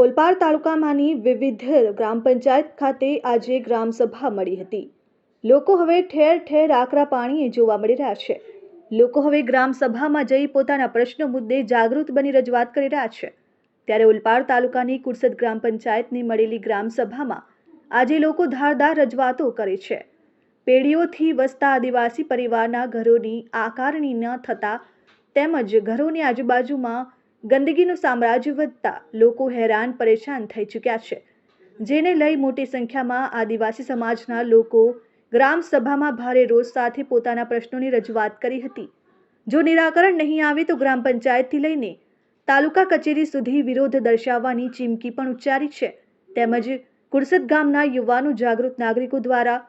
ઓલપાડ તાલુકામાંની વિવિધ ગ્રામ પંચાયત ખાતે આજે ગ્રામસભા મળી હતી. લોકો હવે ઠેર ઠેર આકરા પાણીએ જોવા મળી રહ્યા છે. લોકો હવે ગ્રામસભામાં જઈ પોતાના પ્રશ્નો મુદ્દે જાગૃત બની રજૂઆત કરી રહ્યા છે. ત્યારે ઓલપાડ તાલુકાની કુરસદ ગ્રામ પંચાયતની મળેલી ગ્રામસભામાં આજે લોકો ધારદાર રજૂઆતો કરે છે. પેઢીઓથી વસતા આદિવાસી પરિવારના ઘરોની આકારણી ન થતા તેમજ ઘરોની આજુબાજુમાં ગંદકીનું સામ્રાજ્ય વધતા લોકો હેરાન, પરેશાન થઈ ચૂક્યા છે. જેને લઈ મોટી સંખ્યામાં આદિવાસી સમાજના લોકો ગ્રામ સભામાં ભારે રોષ સાથે પોતાના પ્રશ્નોની રજૂઆત કરી હતી. જો નિરાકરણ નહીં આવે તો ગ્રામ પંચાયતથી લઈને તાલુકા કચેરી સુધી વિરોધ દર્શાવવાની ચીમકી પણ ઉચ્ચારી છે. તેમજ કુરસદ ગામના યુવાનો, જાગૃત નાગરિકો દ્વારા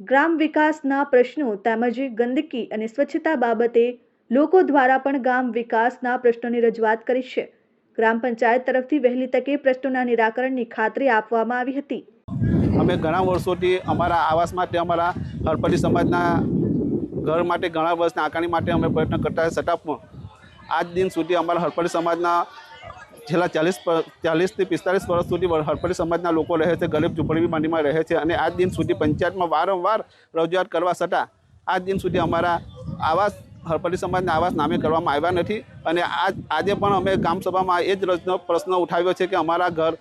ગ્રામ વિકાસના પ્રશ્નો તેમજ ગંદકી અને સ્વચ્છતા બાબતે લોકો દ્વારા પણ ગામ વિકાસના પ્રશ્નોની રજૂઆત કરી છે. ગ્રામ પંચાયત તરફથી વહેલી તકે પ્રશ્નોના નિરાકરણની ખાતરી આપવામાં આવી હતી. અમે ઘણા વર્ષોથી અમારા આવાસ માટે, અમારા હરપટી સમાજના ઘર માટે, ઘણા વર્ષના આકારણી માટે અમે પ્રયત્ન કરતા છતાં પણ આજ દિન સુધી અમારા હરપટી સમાજના છેલ્લા ચાલીસ ચાલીસથી પિસ્તાલીસ વર્ષ સુધી હરપટી સમાજના લોકો રહે છે, ગરીબ ઝૂંપડી માંડીમાં રહે છે અને આજ દિન સુધી પંચાયતમાં વારંવાર રજૂઆત કરવા છતાં આજ દિન સુધી અમારા આવાસ હરપટી સમાજને આવાસ નામે કરવામાં આવ્યા નથી. અને આજ આજે પણ અમે ગ્રામસભામાં એ જ રચનો પ્રશ્ન ઉઠાવ્યો છે કે અમારા ઘર,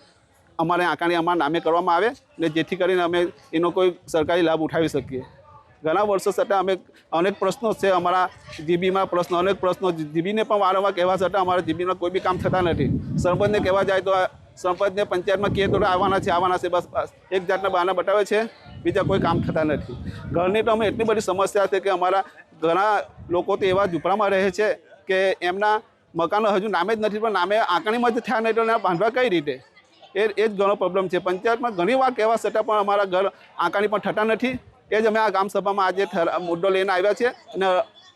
અમારે આંકાણી અમારા નામે કરવામાં આવે ને જેથી કરીને અમે એનો કોઈ સરકારી લાભ ઉઠાવી શકીએ. ઘણા વર્ષો છતાં અમે અનેક પ્રશ્નો છે અમારા જીબીમાં પ્રશ્નો, અનેક પ્રશ્નો જીબીને પણ વારંવાર કહેવા છતાં અમારા જીબીમાં કોઈ બી કામ થતા નથી. સરપંચને કહેવા જાય તો સરપંચને પંચાયતમાં કે તો આવવાના છે આવવાના છે, બસ બસ. એક જાતના બહાના બતાવે છે, બીજા કોઈ કામ થતા નથી. ઘરની તો અમે એટલી બધી સમસ્યા છે કે અમારા ઘણા લોકો તો એવા ઝૂંપડામાં રહે છે કે એમના મકાનો હજુ નામે જ નથી, પણ નામે આંકણીમાં જ થયા નહીં તો એના બાંધવા કઈ રીતે? એ એ જ ઘણો પ્રોબ્લેમ છે. પંચાયતમાં ઘણી વાર કહેવા છતાં પણ અમારા ઘર આંકણી પણ થતા નથી. એ જ અમે આ ગામ સભામાં આજે મુદ્દો લઈને આવ્યા છે અને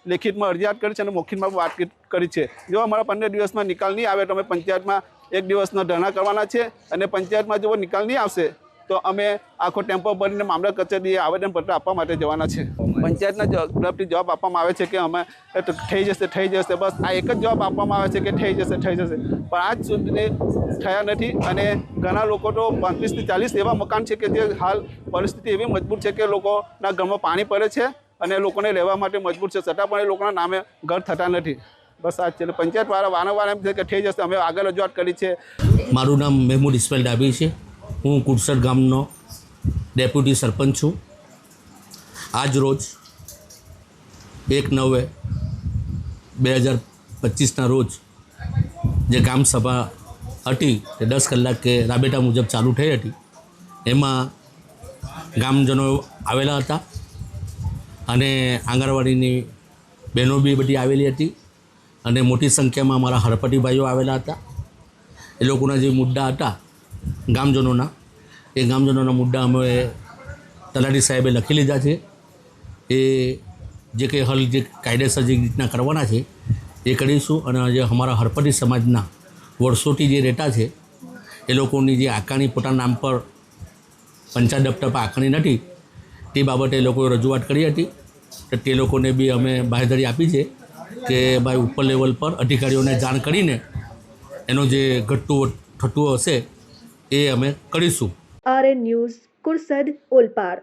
લેખિતમાં અરજીયાત કરી છે અને મોખિતમાં વાતચીત વાત કરી છે. જો અમારા પંદર દિવસમાં નિકાલ નહીં આવે તો અમે પંચાયતમાં એક દિવસનો ધરણા કરવાના છે અને પંચાયતમાં જો નિકાલ નહીં આવશે તો અમે આખો ટેમ્પો ભરીને મામલા કચેરીએ આવેદનપત્ર આપવા માટે જવાના છે. પંચાયતના તરફથી જવાબ આપવામાં આવે છે કે અમે થઈ જશે થઈ જશે, બસ આ એક જ જવાબ આપવામાં આવે છે કે થઈ જશે થઈ જશે. પણ આજ સુધી થયા નથી અને ઘણા લોકો તો પાંત્રીસથી ચાલીસ એવા મકાન છે કે જે હાલ પરિસ્થિતિ એવી મજબૂત છે કે લોકોના ઘરમાં પાણી પડે છે અને લોકોને રહેવા માટે મજબૂર છે. છતાં પણ એ લોકોના નામે ઘર થતા નથી. બસ આ છે. પંચાયતવાળા વારંવાર એમ છે કે થઈ જશે, અમે આગળ રજૂઆત કરી છે. મારું નામ મહેમૂદ ઇસ્માઇલ ડાબી છે. હું કુડસર ગામનો ડેપ્યુટી સરપંચ છું. આજ રોજ એક નવે બે હજાર પચીસના રોજ જે ગામ સભા હતી તે દસ કલાકે રાબેટા મુજબ ચાલુ થઈ હતી. એમાં ગામજનો આવેલા હતા અને આંગણવાડીની બહેનો બી બધી આવેલી હતી અને મોટી સંખ્યામાં અમારા હરપટી ભાઈઓ આવેલા હતા. એ લોકોના જે મુદ્દા હતા ગામજનોના. એ ગામજનોના મુદ્દા અમે તલાટી સાહેબે લખી લીધા છે. એ જે કંઈ હલ જે કાયદેસર જે રીતના કરવાના છે, એ કરીશું અને જે અમારા હરપટી સમાજના વર્ષોથી જે રહેતા છે, એ લોકોની જે આકારણી પોતાના નામ પર પંચાયત દફતર પર આકારણી નથી, તે બાબતે એ લોકોએ રજૂઆત કરી હતી. તો તે લોકોને બી અમે બાહેધરી આપી છે કે ભાઈ ઉપર લેવલ પર અધિકારીઓને જાણ કરીને એનો જે ઘટતું થતું હશે એ અમે કરીશું. R N news Kursad Olpad.